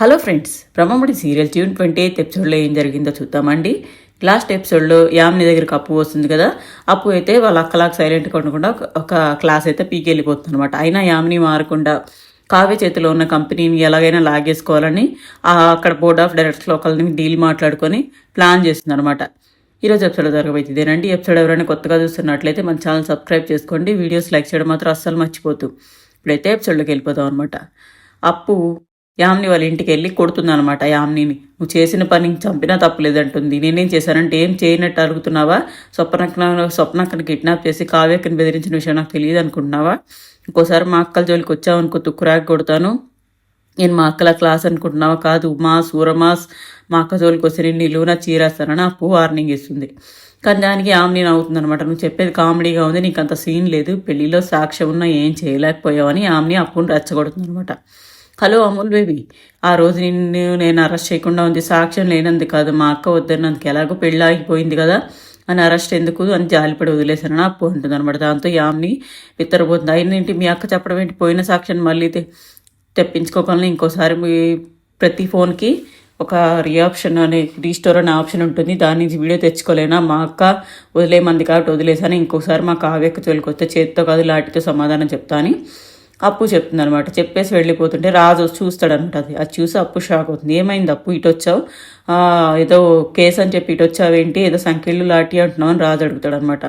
Hello friends Brahmamudi serial June twenty eighth ఎపిసోడ్లో ఏం జరిగిందో చూద్దామండి. లాస్ట్ ఎపిసోడ్లో యామ్ని దగ్గరికి అప్పు వస్తుంది కదా అప్పు అయితే వాళ్ళ అక్కలాగా సైలెంట్గా ఉండకుండా ఒక- క్లాస్ అయితే పీకి వెళ్ళిపోతుంది అనమాట అయినా యామ్ని మారకుండా కావ్య చేతిలో ఉన్న కంపెనీని ఎలాగైనా లాగేసుకోవాలని అక్కడ బోర్డ్ ఆఫ్ డైరెక్టర్స్ ఒకరిని డీల్ మాట్లాడుకొని ప్లాన్ చేస్తుంది అనమాట ఈరోజు ఎపిసోడ్ జరగబోతుంది ఇదేనండి. ఎపిసోడ్ ఎవరైనా కొత్తగా చూస్తున్నట్లయితే మన ఛానల్ సబ్స్క్రైబ్ చేసుకోండి. వీడియోస్ లైక్ చేయడం మాత్రం అస్సలు మర్చిపోతూ ఇప్పుడైతే ఎపిసోడ్లోకి వెళ్ళిపోతాం అనమాట అప్పు యామ్ని వాళ్ళ ఇంటికి వెళ్ళి కొడుతుందనమాట యామ్నిని. నువ్వు చేసిన పని చంపినా తప్పులేదంటుంది నేనేం చేశానంటే ఏం చేయనట్టు అడుగుతున్నావా? స్వప్నక్కన స్వప్నక్కని కిడ్నాప్ చేసి కావ్యక్కను బెదిరించిన విషయం నాకు తెలియదు అనుకుంటున్నావా? ఇంకోసారి మా అక్కల జోలికి వచ్చావు అనుకో తుక్కురాకి కొడతాను. నేను మా అక్కల క్లాస్ అనుకుంటున్నావా? కాదు మాస్ ఊరమాస్ మా అక్క జోలికి వస్తే నేను నిలువున చీరేస్తానని అప్పు వార్నింగ్ ఇస్తుంది. కానీ దానికి ఆమె అవుతుంది అనమాట నువ్వు చెప్పేది కామెడీగా ఉంది నీకు అంత సీన్ లేదు. పెళ్ళిలో సాక్ష్యం ఉన్నా ఏం చేయలేకపోయావని ఆమెని అప్పుని రెచ్చగొడుతుంది అనమాట హలో అమూల్ బేబీ ఆ రోజు నిన్ను నేను అరెస్ట్ చేయకుండా ఉంది సాక్ష్యం లేనందుకు కాదు మా అక్క వద్దన్నందుకు ఎలాగో పెళ్ళి ఆగిపోయింది కదా అని అరెస్ట్ ఎందుకు అని జాలిపడి వదిలేశానని అప్పు ఉంటుంది అనమాట దాంతో యామ్ని విత్తరబోతుంది. అయినేంటి మీ అక్క చెప్పడం ఏంటి? పోయిన సాక్ష్యం మళ్ళీ తెప్పించుకోకుండా ఇంకోసారి మీ ప్రతి ఫోన్కి ఒక రియాప్షన్ అనే రీస్టోర్ అనే ఆప్షన్ ఉంటుంది. దాని నుంచి వీడియో తెచ్చుకోలేనా? మా అక్క వదిలేమంది కాబట్టి వదిలేసాను ఇంకోసారి మా కావ్యకు తోలికొస్తే చేతితో కాదు లాటితో సమాధానం చెప్తాను. అని అప్పు చెప్తుంది అనమాట చెప్పేసి వెళ్ళిపోతుంటే రాజు చూస్తాడనమాట అది. అది చూసి అప్పు షాక్ అవుతుంది. ఏమైంది అప్పు? ఇటు వచ్చావు ఏదో కేసు అని చెప్పి ఇటు వచ్చావేంటి ఏదో సంఖ్యలు లాటి అంటున్నావు అని రాజు అడుగుతాడు అనమాట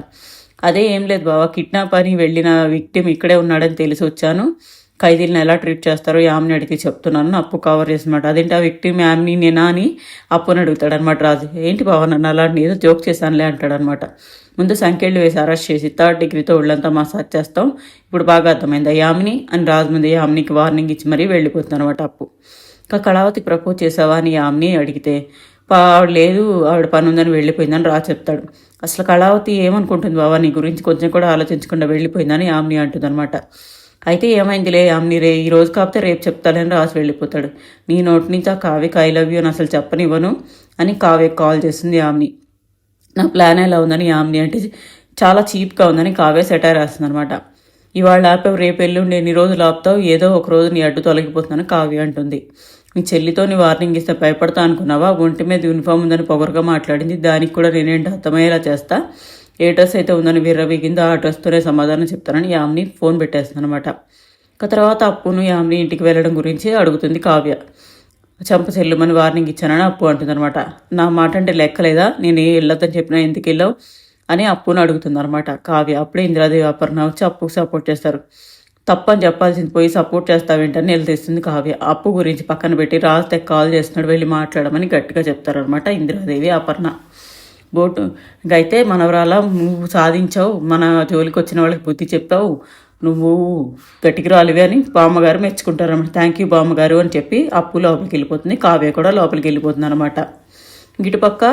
అదే ఏం లేదు బావా కిడ్నాప్ అని వెళ్ళిన విక్టిమ్ ఇక్కడే ఉన్నాడని తెలిసి వచ్చాను ఖైదీలను ఎలా ట్రీట్ చేస్తారో యామ్ని అడిగి చెప్తున్నాను. అప్పు కవర్ చేసినమాట. అదేంటి ఆ విక్టిమ్ యామ్ని నేనా అని అప్పుని అడుగుతాడనమాట రాజు. ఏంటి బావ నన్ను అలా ఏదో జోక్ చేశానులే అంటాడనమాట. ముందు సంఖ్యలు వేసి అరెస్ట్ చేసి థర్డ్ డిగ్రీతో ఒళ్ళంతా మసాజ్ చేస్తాం. ఇప్పుడు బాగా అర్థమైంది. యామిని అని రాజు ముందు యామినికి వార్నింగ్ ఇచ్చి మరీ వెళ్ళిపోతుంది అనమాట అప్పు. ఇంకా కళావతి ప్రపోజ్ చేసావా అని యామిని అడిగితే ఆవిడ లేదు ఆవిడ పని ఉందని వెళ్ళిపోయిందని రా చెప్తాడు. అసలు కళావతి ఏమనుకుంటుంది బావా? నీ గురించి కొంచెం కూడా ఆలోచించకుండా వెళ్ళిపోయిందని యామిని అంటుంది అనమాట అయితే ఏమైందిలే యామిని రే ఈ రోజు కాపితే రేపు చెప్తానని రాసి వెళ్ళిపోతాడు. నీ నోటి నుంచి ఆ కావ్యకి ఐ లవ్ యూ అని అసలు చెప్పనివ్వను అని కావ్య కాల్ చేసింది యామిని. నా ప్లాన్ ఎలా ఉందని యామిని అంటే చాలా చీప్గా ఉందని కావ్య సెటైర్ రాస్తుంది అనమాట ఇవాళ ఆపావు రేపు ఎల్లుండి ఎన్ని రోజులు ఆపుతావు ఏదో ఒక రోజు నీ అడ్డు తొలగిపోతుందని కావ్య అంటుంది. నీ చెల్లితో నీ వార్నింగ్ ఇస్తే భయపడతా అనుకున్నావా? ఒంటి మీద యూనిఫామ్ ఉందని పొగరుగా మాట్లాడింది. దానికి కూడా నేనేంటి అర్థమయ్యేలా చేస్తా? ఏ డ్రెస్ అయితే ఉందని విర్రవీగిందో ఆ డ్రెస్తోనే సమాధానం చెప్తానని యామ్ని ఫోన్ పెట్టేస్తుంది అనమాట ఇక తర్వాత అప్పును యామ్ని ఇంటికి వెళ్ళడం గురించి అడుగుతుంది కావ్య. చంప చెల్లుమని వార్నింగ్ ఇచ్చానని అప్పు అంటుందన్నమాట. నా మాట అంటే లెక్కలేదా? నేను వెళ్ళొద్దని చెప్పినా ఎందుకు వెళ్ళావు? అని అప్పును అడుగుతుంది అనమాట కావ్య అప్పుడే ఇందిరాదేవి అపర్ణ వచ్చి అప్పుకు సపోర్ట్ చేస్తారు. తప్పని చెప్పాల్సింది పోయి సపోర్ట్ చేస్తావేంటని నిలదీస్తుంది కావ్య. అప్పు గురించి పక్కన పెట్టి రాజుతే కాల్ చేస్తున్నాడు వెళ్ళి మాట్లాడమని గట్టిగా చెప్తారనమాట ఇందిరాదేవి అపర్ణ. బోటు. అయితే మనవరాల నువ్వు సాధించావు మన జోలికి వచ్చిన వాళ్ళకి బుద్ధి చెప్పావు నువ్వు గట్టికి రాలివి అని బామ్మగారు మెచ్చుకుంటారన్నమాట. థ్యాంక్ యూ బామ్మగారు అని చెప్పి అప్పు లోపలికి వెళ్ళిపోతుంది కావ్య కూడా లోపలికి వెళ్ళిపోతుంది అనమాట ఇటుపక్క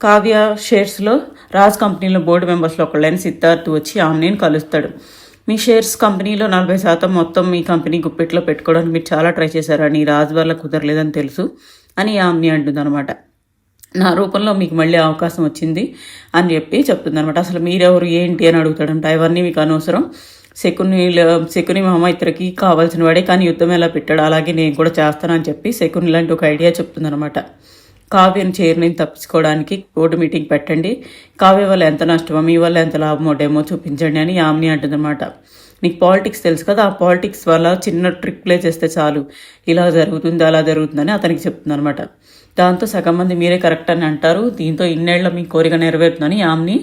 కావ్య షేర్స్లో రాజ్ కంపెనీలో బోర్డు మెంబర్స్లో ఒకళ్ళైన సిద్ధార్థ్ వచ్చి ఆమెను కలుస్తాడు. మీ షేర్స్ కంపెనీలో నలభై శాతం మొత్తం మీ కంపెనీ గుప్పెట్లో పెట్టుకోవడానికి మీరు చాలా ట్రై చేశారని రాజు వల్ల కుదరలేదని తెలుసు అని ఆమె అంటుంది అనమాట నా రూపంలో మీకు మళ్ళీ అవకాశం వచ్చింది అని చెప్పి చెప్తుంది అనమాట అసలు మీరెవరు ఏంటి అని అడుగుతాడంట. ఇవన్నీ మీకు అనవసరం. శకుని శకుని మహమైత్రకి కావాల్సిన వాడే కానీ యుద్ధం ఎలా పెట్టాడు? అలాగే నేను కూడా చేస్తానని చెప్పి శకుని లాంటి ఒక ఐడియా చెప్తుందనమాట కావ్యను చేరిని తప్పించుకోవడానికి బోర్డు మీటింగ్ పెట్టండి. కావ్య వల్ల ఎంత నష్టమో మీ వల్ల ఎంత లాభమో డెమో చూపించండి అని యామిని అంటుందన్నమాట. నీకు పాలిటిక్స్ తెలుసు కదా ఆ పాలిటిక్స్ వల్ల చిన్న ట్రిక్ ప్లే చేస్తే చాలు. ఇలా జరుగుతుంది అలా జరుగుతుందని అతనికి చెప్తుందనమాట దాంతో సగం మంది మీరే కరెక్ట్ అని అంటారు. దీంతో ఇన్నేళ్ళ మీ కోరిక నెరవేరుతుందని ఆమెని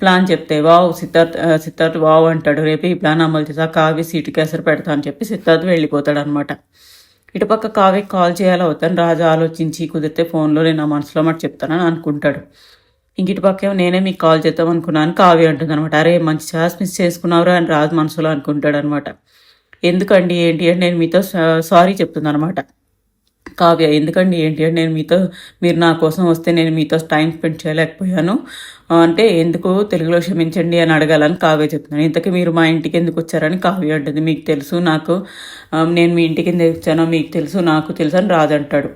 ప్లాన్ చెప్తే వావ్ సిద్ధార్థ్ సిద్ధార్థ్ వావ్ అంటాడు. రేపు ఈ ప్లాన్ అమలు చేసా కావ్య సీటుకి ఎసరు పెడతా అని చెప్పి సిద్ధార్థ్ వెళ్ళిపోతాడు అనమాట ఇటుపక్క కావ్యకి కాల్ చేయాలో అవుతాను రాజు ఆలోచించి కుదిరితే ఫోన్లో నేను నా మనసులో మాట చెప్తానని అనుకుంటాడు. ఇంక ఇటుపక్క నేనే మీకు కాల్ చేద్దాం అనుకున్నాను. కావ్య అంటుంది అనమాట అరే మంచి ఛాన్స్ మిస్ చేసుకున్నావురా అని రాజు మనసులో అనుకుంటాడు అనమాట ఎందుకండి? ఏంటి? అంటే నేను మీతో సారీ చెప్తుంది అనమాట కావ్య ఎందుకండి? ఏంటి అంటే నేను మీతో మీరు నా కోసం వస్తే నేను మీతో టైం స్పెండ్ చేయలేకపోయాను. అంటే ఎందుకు తెలుగులో క్షమించండి అని అడగాలని కావ్య చెప్తున్నాను. ఇంతకీ మీరు మా ఇంటికి ఎందుకు వచ్చారని కావ్య అంటుంది. మీకు తెలుసు నాకు నేను మీ ఇంటికి ఎందుకు వచ్చానో మీకు తెలుసు నాకు తెలుసు అని రాజు అంటాడు.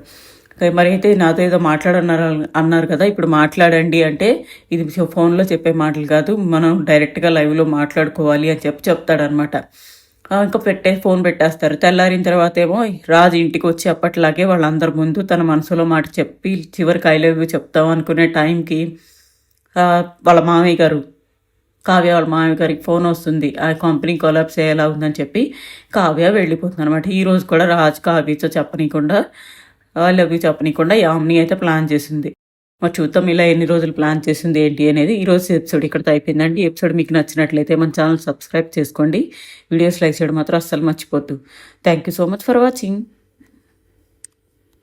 మరి అయితే నాతో ఏదో మాట్లాడన్నారు అన్నారు కదా ఇప్పుడు మాట్లాడండి అంటే ఇది ఫోన్లో చెప్పే మాటలు కాదు మనం డైరెక్ట్గా లైవ్లో మాట్లాడుకోవాలి అని చెప్పి చెప్తాడనమాట ఇంకా పెట్టే ఫోన్ పెట్టేస్తారు. తెల్లారిన తర్వాత ఏమో రాజు ఇంటికి వచ్చి అప్పట్లాగే వాళ్ళందరి ముందు తన మనసులో మాట చెప్పి చివరికి ఐ లవ్ యూ చెప్తాం అనుకునే టైంకి వాళ్ళ మామయ్య గారు కావ్య వాళ్ళ మామయ్య గారికి ఫోన్ వస్తుంది. ఆ కంపెనీ కొలాప్స్ అయ్యేలా ఉందని చెప్పి కావ్య వెళ్ళిపోతుంది అనమాట ఈ రోజు కూడా రాజ్ కావ్యతో చెప్పనీయకుండా ఐ లవ్ యూ చెప్పనీయకుండా యామ్ని అయితే ప్లాన్ చేసింది. మరి చూద్దాం ఇలా ఎన్ని రోజులు ప్లాన్ చేసింది ఏంటి అనేది. ఈ రోజు ఎపిసోడ్ ఇక్కడతో అయిపోయిందండి. ఎపిసోడ్ మీకు నచ్చినట్లయితే మన ఛానల్ సబ్స్క్రైబ్ చేసుకోండి. వీడియోస్ లైక్ చేయడం మాత్రం అస్సలు మర్చిపోద్దు. Thank you so much for watching